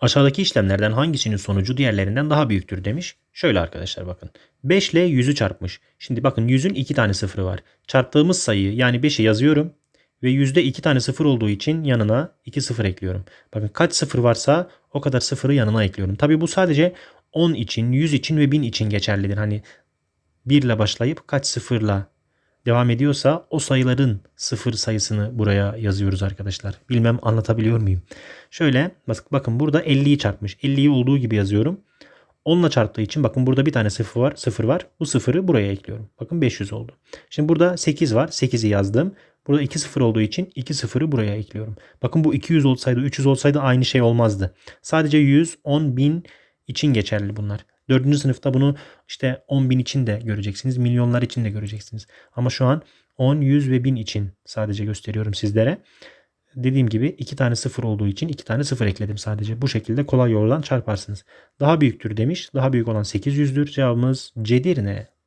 Aşağıdaki işlemlerden hangisinin sonucu diğerlerinden daha büyüktür demiş. Şöyle arkadaşlar bakın. 5 ile 100'ü çarpmış. Şimdi bakın 100'ün 2 tane sıfırı var. Çarptığımız sayıyı yani 5'i yazıyorum. Ve yüzde 2 tane sıfır olduğu için yanına 2 sıfır ekliyorum. Bakın kaç sıfır varsa o kadar sıfırı yanına ekliyorum. Tabi bu sadece 10 için, 100 için ve 1000 için geçerlidir. Hani 1 ile başlayıp kaç sıfırla devam ediyorsa o sayıların sıfır sayısını buraya yazıyoruz arkadaşlar. Bilmem anlatabiliyor muyum? Şöyle bak- bakın burada 50'yi çarpmış. 50'yi olduğu gibi yazıyorum. 10 ile çarptığı için bakın burada bir tane sıfır var. Sıfır var. Bu sıfırı buraya ekliyorum. Bakın 500 oldu. Şimdi burada 8 var. 8'i yazdım. Burada 2 sıfır olduğu için 2 sıfırı buraya ekliyorum. Bakın bu 200 olsaydı 300 olsaydı aynı şey olmazdı. Sadece 100, 10 bin için geçerli bunlar. Dördüncü sınıfta bunu işte 10 bin için de göreceksiniz. Milyonlar için de göreceksiniz. Ama şu an 10, 100 ve 1000 için sadece gösteriyorum sizlere. Dediğim gibi iki tane sıfır olduğu için iki tane sıfır ekledim sadece. Bu şekilde kolay yoldan çarparsınız. Daha büyüktür demiş. Daha büyük olan 800'dür. Cevabımız C'dir ne?